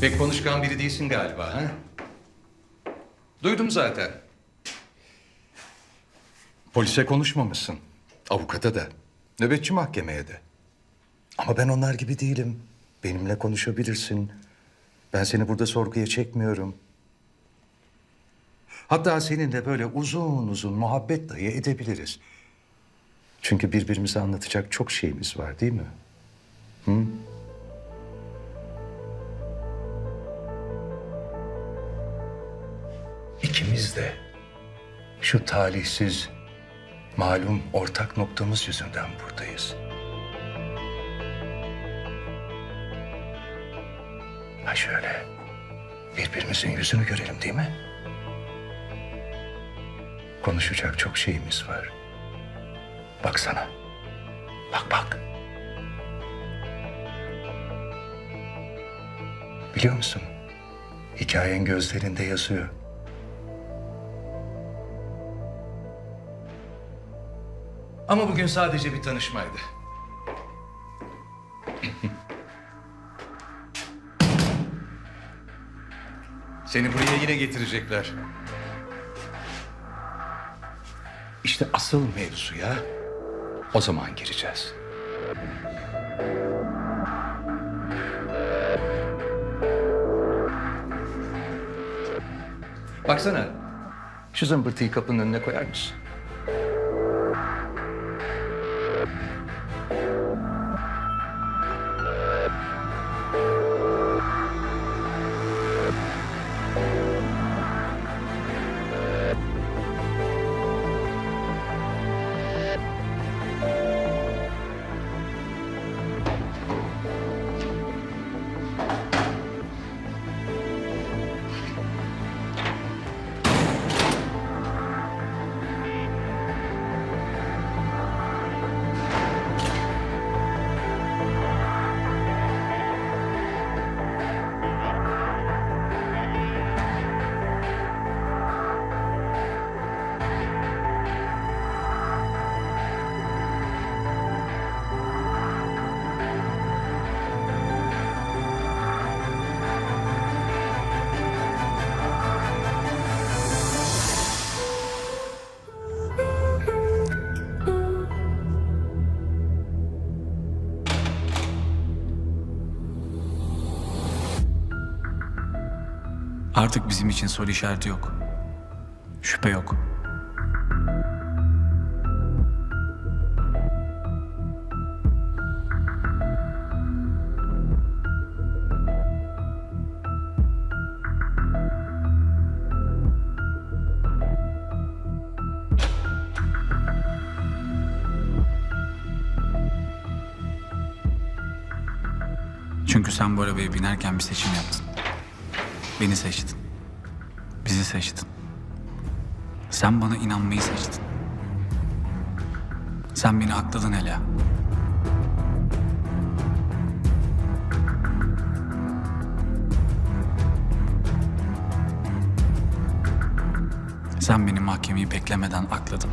Pek konuşkan biri değilsin galiba ha? Duydum zaten. Polise konuşmamışsın. Avukata da. Nöbetçi mahkemeye de. Ama ben onlar gibi değilim. Benimle konuşabilirsin. Ben seni burada sorguya çekmiyorum. Hatta seninle böyle uzun uzun muhabbet dahi edebiliriz. Çünkü birbirimize anlatacak çok şeyimiz var değil mi? İkimiz de şu talihsiz, malum ortak noktamız yüzünden buradayız. Ha şöyle, birbirimizin yüzünü görelim değil mi? Konuşacak çok şeyimiz var. Baksana. Bak bak. Biliyor musun? Hikayen gözlerinde yazıyor. Ama bugün sadece bir tanışmaydı. Seni buraya yine getirecekler. İşte asıl mevzuya o zaman gireceğiz. Baksana. Şu zımbırtıyı kapının önüne koyar mısın? Artık bizim için soru işareti yok. Şüphe yok. Çünkü sen bu arabaya binerken bir seçim yaptın. Beni seçtin. Bizi seçtin. Sen bana inanmayı seçtin. Sen beni akladın Ela. Sen beni mahkemeyi beklemeden akladın.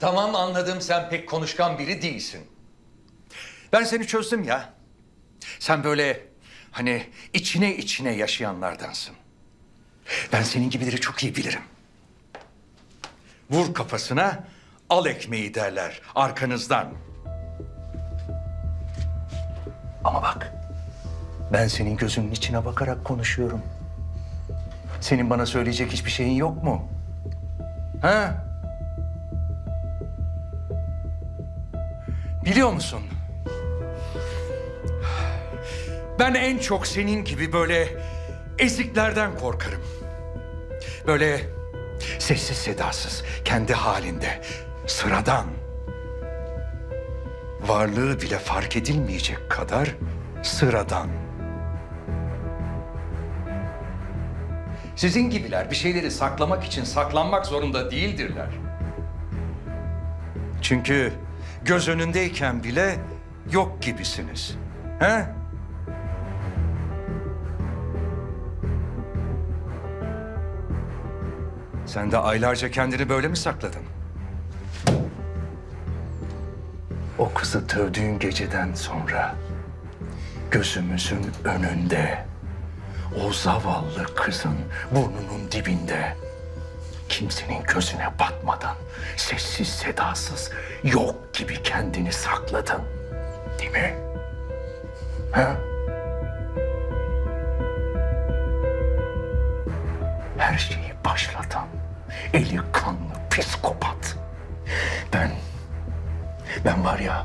Tamam anladım sen pek konuşkan biri değilsin. Ben seni çözdüm ya. Sen böyle hani içine içine yaşayanlardansın. Ben senin gibileri çok iyi bilirim. Vur kafasına, al ekmeği derler arkanızdan. Ama bak, ben senin gözünün içine bakarak konuşuyorum. Senin bana söyleyecek hiçbir şeyin yok mu? Ha? Biliyor musun? Ben en çok senin gibi böyle eziklerden korkarım. Böyle sessiz sedasız, kendi halinde, sıradan. Varlığı bile fark edilmeyecek kadar sıradan. Sizin gibiler bir şeyleri saklamak için saklanmak zorunda değildirler. Çünkü göz önündeyken bile yok gibisiniz. He? Sen de aylarca kendini böyle mi sakladın? O kızı dövdüğün geceden sonra gözümüzün önünde o zavallı kızın burnunun dibinde kimsenin gözüne batmadan sessiz sedasız yok gibi kendini sakladın. Değil mi? Ha? Her şeyi başlatan eli kanlı psikopat. Ben ben var ya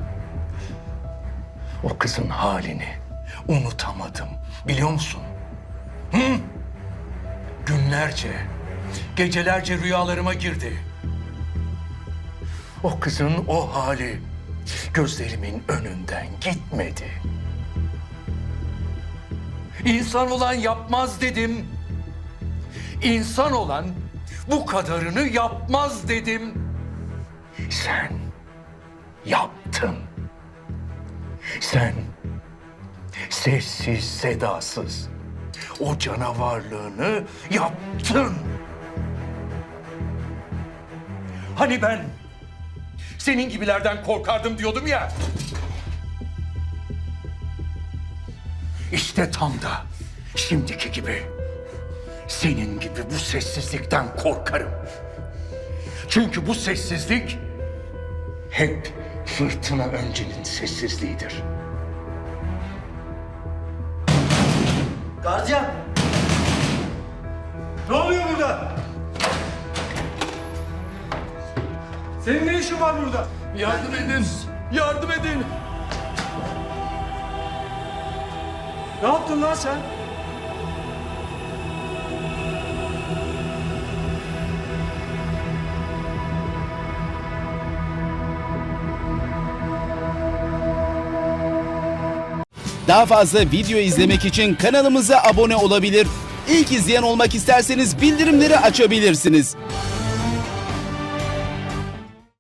o kızın halini unutamadım. Biliyor musun? Hı? Günlerce, gecelerce rüyalarıma girdi. O kızın o hali gözlerimin önünden gitmedi. İnsan olan yapmaz dedim. İnsan olan bu kadarını yapmaz dedim. Sen yaptın. Sen sessiz sedasız o canavarlığını yaptın. Hani ben senin gibilerden korkardım diyordum ya. İşte tam da şimdiki gibi senin gibi bu sessizlikten korkarım. Çünkü bu sessizlik hep fırtına öncenin sessizliğidir. Gardiyan! Senin ne işin var burada? Yardım edin! Yardım edin! Ne yaptın lan sen? Daha fazla video izlemek için kanalımıza abone olabilir. İlk izleyen olmak isterseniz bildirimleri açabilirsiniz.